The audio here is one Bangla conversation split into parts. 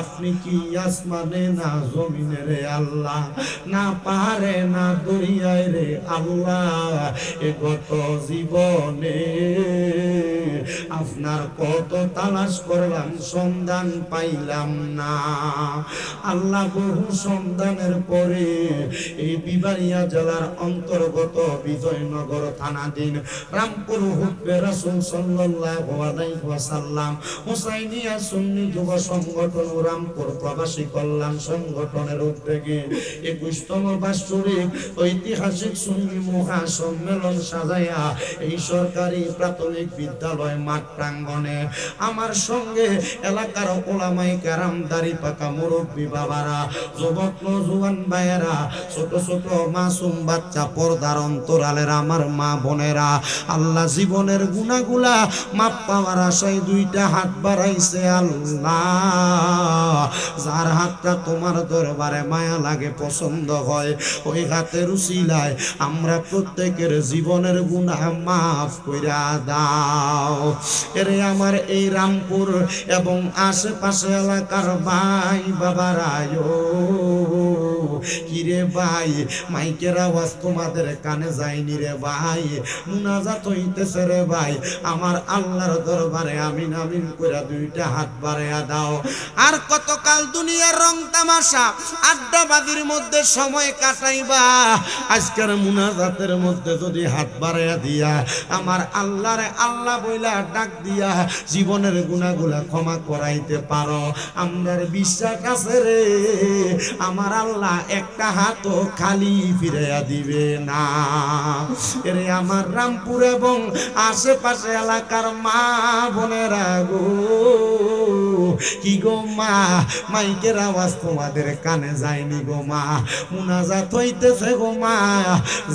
আপনি কি আসমানে না জমিনে রে আল্লাহ? না পাহাড়ে, না দরিয়ায় রে আল্লাহ। এ গত জীবনে আপনার কত তালাশ করলাম, সন্ধান পাইলাম না। আল্লাহ বহু সন্ধানের পরে এই বিবারিয়া জেলার অন্তর্গত বিজয়নগর থানাধীন রামপুর হুব্বে রাসূল সাল্লাল্লাহু আলাইহি ওয়াসাল্লাম, হুসাইনিয়া সুন্নি যুব সংগঠন রামপুর প্রবাসী কল্যাণ সংগঠনের উদ্যোগে একুশতম বাৎসরিক ঐতিহাসিক সুন্নি মহা সম্মেলন সাজাইয়া এই সরকারি প্রাথমিক বিদ্যালয় মাঠ প্রাঙ্গণে আমার সঙ্গে এলাকার ওলামাই কারাম, দাড়ি পাকা মুরব্বী বাবারা, যুবক নজুয়ান ভাইয়েরা, ছোট ছোট মাসুম বাচ্চা পর্দার অন্তরালের আমার মা বোনেরা, আল্লাহ জীবনের গুণাগুলা মাপ পাওয়ার আশায় দুইটা হাত বাড়াইছে আল্লাহ। যার হাতটা তোমার দরবারে মায়া লাগে, পছন্দ হয়, ওই হাতের উসিলায় আমরা প্রত্যেকের জীবনের গুণা মাফ কইরা দাও। এরে আমার এই রামপুর এবং আশেপাশে এলাকার ভাই বাবারায়ো, কিরে ভাই, মাইকের আওয়াজ তোমাদের কানে যায়নি রে ভাই, মুনাজাত হইতেছে রে ভাই, আমার আল্লাহর দরবারে আমিন আমিন করে দুইটা হাত বাড়াইয়া দাও। আর কতকাল দুনিয়ার রং তামাশা আড্ডাবাদির মধ্যে সময় কাটাইবা। আজকের মুনাজাতের মধ্যে যদি হাত বাড়াইয়া দিয়া, আমার আল্লাহরে আল্লাহ বইলা ডাক দিয়া, জীবনের গুণাগুলা ক্ষমা করাইতে পারো। আমার বিশ্বাস আছে রে, আমার আল্লাহ একটা হাতও খালি ফিরাইয়া দিবে না। এরে আমার রামপুর এবং আশেপাশে এলাকার মা বোনেরা গো। কি গো মা? মাইকের আওয়াজ তোমাদের কানে যায়নি গো মা। মুনাজাত হইতেছে গো মা।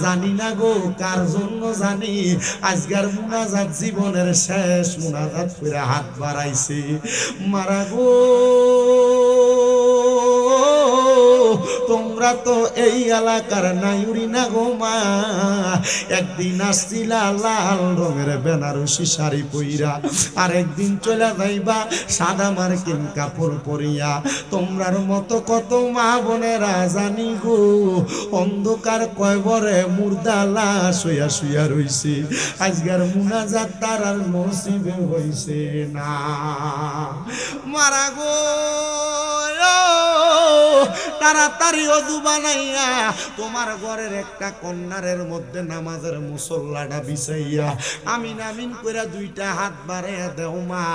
জানি না গো, কার জন্য জানি? আজকার মুনাজাত জীবনের শেষ মুনাজাত করে হাত বাড়াইছে। মারা গো। তোমরা তো এই এলাকার নাইউরি না গো মা। একদিন আসছিলা লাল রঙের বেনারসি শাড়ি পইরা আর একদিন চলে যাইবা সাদা মার্কিন কাপড় পরিয়া। তোমরার মতো কত মা বোনেরা জানি গো, অন্ধকার কয়বরে মুর্দা লাশ হইয়া শুইয়া রইছে। আজকের মুনাজাত তার আর নসিবে হইছে না। মারা গো! তাড়াতাড়ি অদু বানাইয়া তোমার ঘরের একটা কন্যারের মধ্যে নামাজের মুসল্লাটা বিছাইয়া, আমিন আমিন করে দুইটা হাত বাড়াইয়া দেও মা।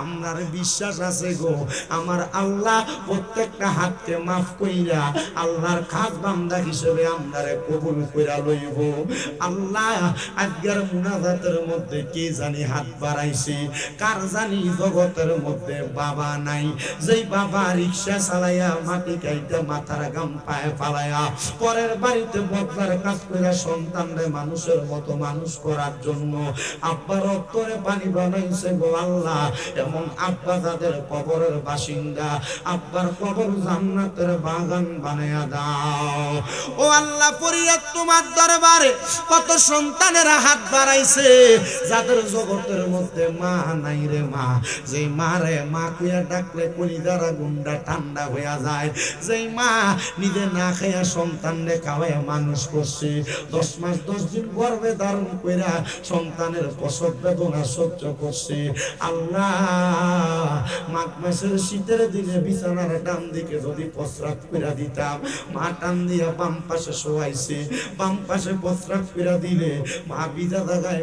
আমরার বিশ্বাস আছে গো, আমার আল্লাহ প্রত্যেকটা হাতকে মাফ কইরা আল্লাহর খাস বান্দা হিসেবে আমরারে কবুল কইরা লইব। আল্লাহ আজকের মুনাজাতের মধ্যে কে জানি হাত বাড়াইছে, কার জানি জগতের মধ্যে বাবা নাই। যেই বাবা রিক্সা চালাইয়া মাটি কাইতে মাথার গাম পায়ে ফালাইয়া পরের বাড়িতে বদলার কাজ করে সন্তানরে মানুষের মতো মানুষ করার জন্য আব্বার অত্তরে পানি বানাইছে গো আল্লাহ। এমন আব্বা তাদের কবরের বাসিন্দা, আব্বার কবর জান্নাতের বাগান বানাইয়া দাও। ও আল্লাহ, ফরিয়াদ তোমার দরবারে কত সন্তানেরা হাত বাড়াইছে, যাদের জগতের মধ্যে মা নাই রে মা। যে মা রে মা কুয়া ডাকলে কলিদারা গুন্ডা ঠান্ডা হইয়া যায়, যেই মা, নিজে না খাইয়া সন্তান রে খাওয়াইয়া মানুষ করছে। দশ মাস, দশ দিন গর্ভে ধারণ কইরা সন্তানের প্রসব বেদনা সহ্য করছে। আল্লাহ, মাঘ মাসের শীতের দিনে বিছানার ডান দিকে যদি প্রস্রাব কইরা দিতাম, মা টান দিয়া বাম পাশে শোয়াইছে। বাম পাশে প্রস্রাব কইরা দিলে মা বিধা জায়গায়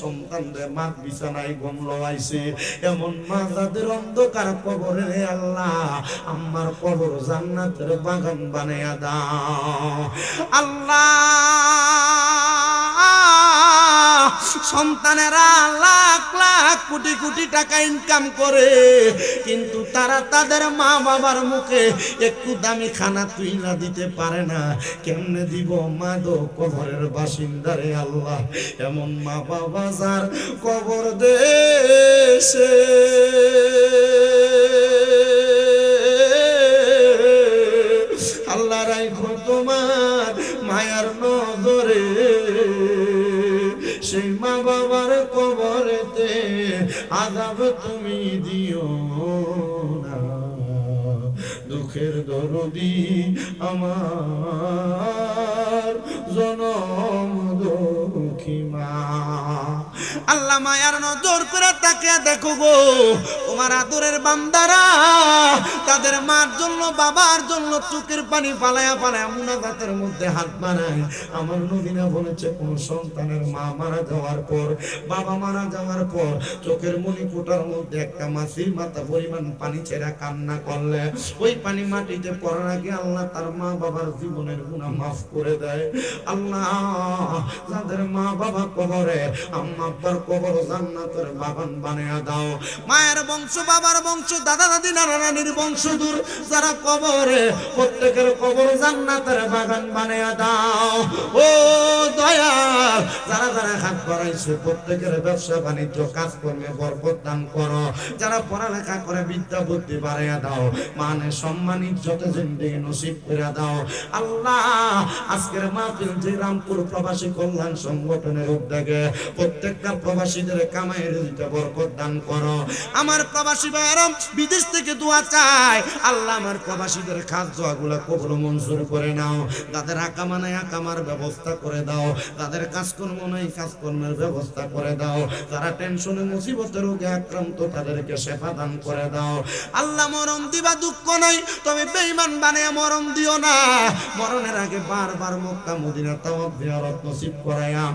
সন্তান রে মা বিছানায় গম লওয়াইছে। এমন মা যাদের অন্ধকার কবরে আল্লাহ আমার কবর জান্নাতের বাগান বানায়া দাও। আল্লাহ, সন্তানেরা লাখ লাখ কোটি কোটি টাকা ইনকাম করে, কিন্তু তারা তাদের মা বাবার মুখে একটু দামি খানা তুইলা দিতে পারে না। কেমনে দিব মা দো কবরের বাসিন্দারে আল্লাহ? এমন মা বাবা যার কবর দেশে। তোমার মায়ার নজরে। সেই মা বাবার কবরেতে আজাব তুমি দিও না। দুঃখের দরদি আমার জনম দুঃখী মা। আল্লাহ মায়ার নজর করে তাকে দেখো গো তোমার আদরের বান্দারা, তাদের মার জন্য, বাবার জন্য চোখের পানি পালায়া পালায়া মুনাজাতের মধ্যে হাত বানায় আমার নবীনা বলেছে, কোন সন্তানের মা মারা যাওয়ার পর, বাবা মারা যাওয়ার পর চোখের মনি ফোটার মধ্যে একটা মাসির মাথা পরিমাণ পানি ছেড়া কান্না করলে। ওই পানি মাটিতে পড়ার আগে আল্লাহ তার মা বাবার জীবনের গুণা মাফ করে দেয়। আল্লাহ, যাদের মা বাবা কবরে, আম্মা আব্বার কবর জান্নাতের বাগান বানিয়ে দাও। মায়ের বংশ বাবার বংশ দাদা দাদি নানা নানির বংশ দূর। যারা কবরে, প্রত্যেকের কবর জান্নাতের বাগান বানিয়ে দাও। ও দয়াল, যারা যারা হাত বাড়াইছে, প্রত্যেকের ব্যবসা বাণিজ্য, কাজকর্মে বরকত দান করো। যারা পড়ালেখা করে, বিদ্যা বুদ্ধি বাড়াইয়া দাও। মানে সম্মান, ইজ্জতে, জিন্দিগি নসিব করে দাও। আল্লাহ, আজকের মাহফিল যে রামপুর প্রবাসী কল্যাণ সংগঠনের উদ্যোগে প্রত্যেকটা প্রবাসীদের কামাইয়ের দিতে বরকত দান করো। আমার প্রবাসী ভাইরাম বিদেশ থেকে দোয়া চায়। আল্লাহ আমার প্রবাসীদের খাস দোয়াগুলো কবুল মঞ্জুর করে নাও। তাদের আকামা নাই আকামার ব্যবস্থা করে দাও। তাদের কাজকর্ম নাই কাজকর্মের ব্যবস্থা করে দাও। তারা টেনশনে মুসিবতের রোগে আক্রান্ত, তাদেরকে সেবা দান করে দাও। আল্লাহ মরণ দিবা দুঃখ নাই তবে বেঈমান বানিয়ে মরণ দিও না। মরণের আগে বারবার মক্কা, মদিনা তাওয়াব জিয়ারত নসিব করায়াম